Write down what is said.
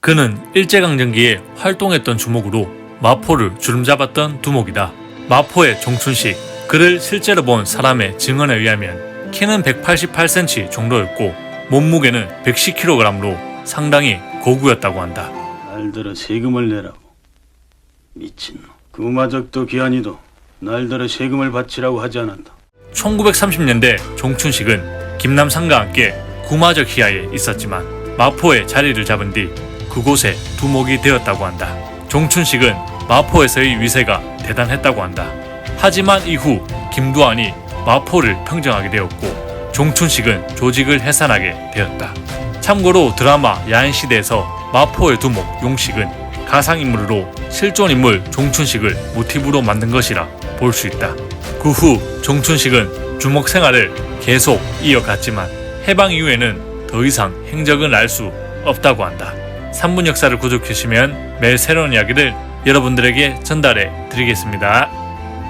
그는 일제강점기에 활동했던 주목으로 마포를 주름잡았던 두목이다. 마포의 종춘식, 그를 실제로 본 사람의 증언에 의하면 키는 188cm 정도였고 몸무게는 110kg으로 상당히 고구였다고 한다. 날 들어 세금을 내라고. 미친놈. 구마적도 기한이도 날 들어 세금을 바치라고 하지 않았다. 1930년대 종춘식은 김남상과 함께 구마적 희하에 있었지만 마포에 자리를 잡은 뒤 그곳에 두목이 되었다고 한다. 종춘식은 마포에서의 위세가 대단했다고 한다. 하지만 이후 김두한이 마포를 평정하게 되었고 종춘식은 조직을 해산하게 되었다. 참고로 드라마 야인시대에서 마포의 두목 용식은 가상인물로 실존인물 종춘식을 모티브로 만든 것이라 볼 수 있다. 그 후 종춘식은 주목 생활을 계속 이어갔지만 해방 이후에는 더 이상 행적은 알 수 없다고 한다. 3분 역사를 구독해주시면 매일 새로운 이야기를 여러분들에게 전달해 드리겠습니다.